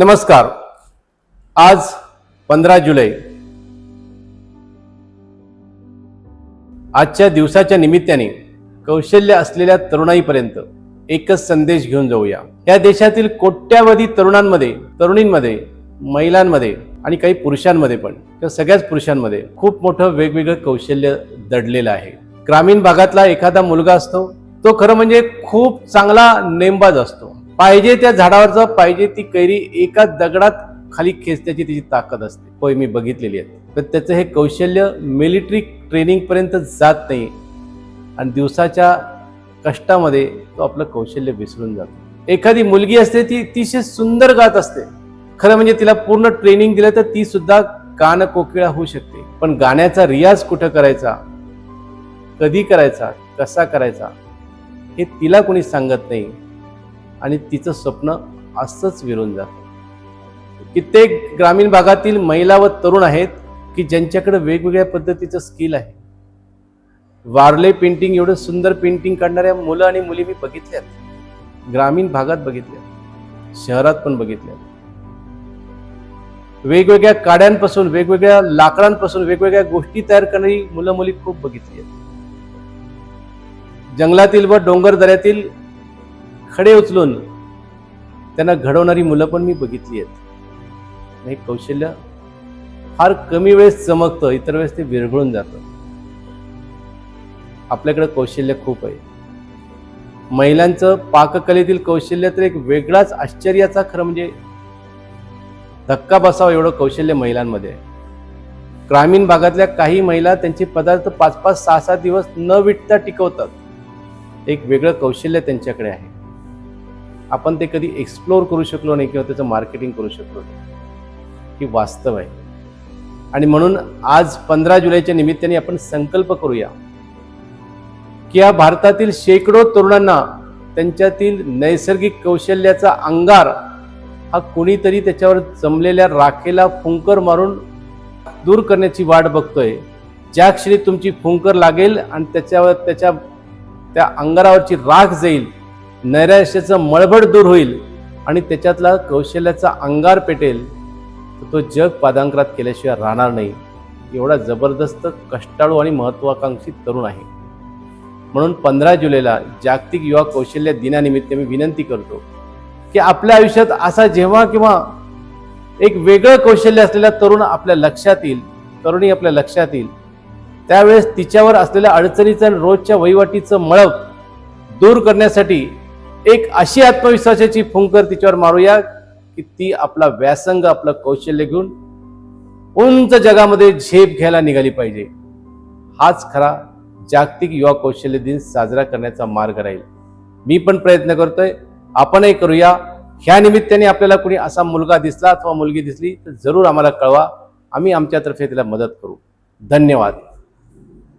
नमस्कार. आज पंधरा जुलै. आजच्या दिवसाच्या निमित्ताने कौशल्य असलेल्या तरुणाईपर्यंत एकच संदेश घेऊन जाऊया. या देशातील कोट्यावधी तरुणांमध्ये तरुणींमध्ये महिलांमध्ये आणि काही पुरुषांमध्ये पण किंवा सगळ्याच पुरुषांमध्ये खूप मोठं वेगवेगळं कौशल्य दडलेलं आहे. ग्रामीण भागातला एखादा मुलगा असतो तो खरं म्हणजे खूप चांगला नेमबाज असतो. पाहिजे त्या झाडावरचं पाहिजे ती कैरी एका दगडात खाली खेचण्याची त्याची ताकद असते. होय मी बघितलेली आहे. तर त्याचं हे कौशल्य मिलिटरी ट्रेनिंगपर्यंत जात नाही. आणि दिवसाच्या कष्टामध्ये तो आपलं कौशल्य विसरून जातो. एखादी मुलगी असते ती अतिशय सुंदर गात असते. खरं म्हणजे तिला पूर्ण ट्रेनिंग दिलं तर ती सुद्धा कान कोकिळा होऊ शकते. पण गाण्याचा रियाज कुठं करायचा? कधी करायचा? कसा करायचा? हे तिला कोणी सांगत नाही. आणि तिचं स्वप्न असंच विरून जातं. कित्येक ग्रामीण भागातील महिला व तरुण आहेत की ज्यांच्याकडे वेगवेगळ्या पद्धतीचं स्किल आहे. वारले पेंटिंग एवढं सुंदर पेंटिंग काढणाऱ्या मुलं आणि मुली मी बघितल्यात. ग्रामीण भागात बघितल्या शहरात पण बघितल्या वेगवेगळ्या काड्यांपासून वेगवेगळ्या लाकडांपासून वेगवेगळ्या गोष्टी तयार करणारी मुलं मुली खूप बघितली आहेत. जंगलातील व डोंगर दऱ्यातील खडे उचलून त्यांना घडवणारी मुलं पण मी बघितली आहेत. हे कौशल्य फार कमी वेळेस चमकतं इतर वेळेस ते विरघळून जातं. आपल्याकडे कौशल्य खूप आहे. महिलांचं पाककलेतील कौशल्य तर एक वेगळाच आश्चर्याचा खरं म्हणजे धक्का बसावा एवढं कौशल्य महिलांमध्ये आहे. ग्रामीण भागातल्या काही महिला त्यांचे पदार्थ पाच पाच सहा सहा दिवस न विटता टिकवतात. एक वेगळं कौशल्य त्यांच्याकडे आहे. आपण ते कधी एक्सप्लोअर करू शकलो नाही किंवा त्याचं मार्केटिंग करू शकलो नाही. ही वास्तव आहे. आणि म्हणून आज पंधरा जुलैच्या निमित्ताने आपण संकल्प करूया की या भारतातील शेकडो तरुणांना त्यांच्यातील नैसर्गिक कौशल्याचा अंगार हा कोणीतरी त्याच्यावर जमलेल्या राखेला फुंकर मारून दूर करण्याची वाट बघतोय. ज्या क्षणी तुमची फुंकर लागेल आणि त्याच्यावर त्याच्या त्या अंगारावरची राख जाईल नैराश्याचं मळबड दूर होईल आणि त्याच्यातला कौशल्याचा अंगार पेटेल तर तो जग पादांकरात केल्याशिवाय राहणार नाही. एवढा जबरदस्त कष्टाळू आणि महत्वाकांक्षी तरुण आहे. म्हणून पंधरा जुलैला जागतिक युवा कौशल्य दिनानिमित्त मी विनंती करतो की आपल्या आयुष्यात असा जेव्हा किंवा एक वेगळं कौशल्य असलेला तरुण आपल्या लक्षात येईल तरुणी आपल्या लक्षात येईल त्यावेळेस तिच्यावर असलेल्या अडचणीचं आणि रोजच्या वहिवाटीचं मळब दूर करण्यासाठी एक अशी आत्मविश्वासाची फुंकर तिच्यावर मारूया की ती आपला व्यासंग आपलं कौशल्य घेऊन उंच जगामध्ये झेप घ्यायला निघाली पाहिजे. हाच खरा जागतिक युवा कौशल्य दिन साजरा करण्याचा मार्ग राहील. मी पण प्रयत्न करतोय. आपणही करूया. ह्या निमित्ताने आपल्याला कुणी असा मुलगा दिसला अथवा मुलगी दिसली तर जरूर आम्हाला कळवा. आम्ही आमच्यातर्फे तिला मदत करू. धन्यवाद.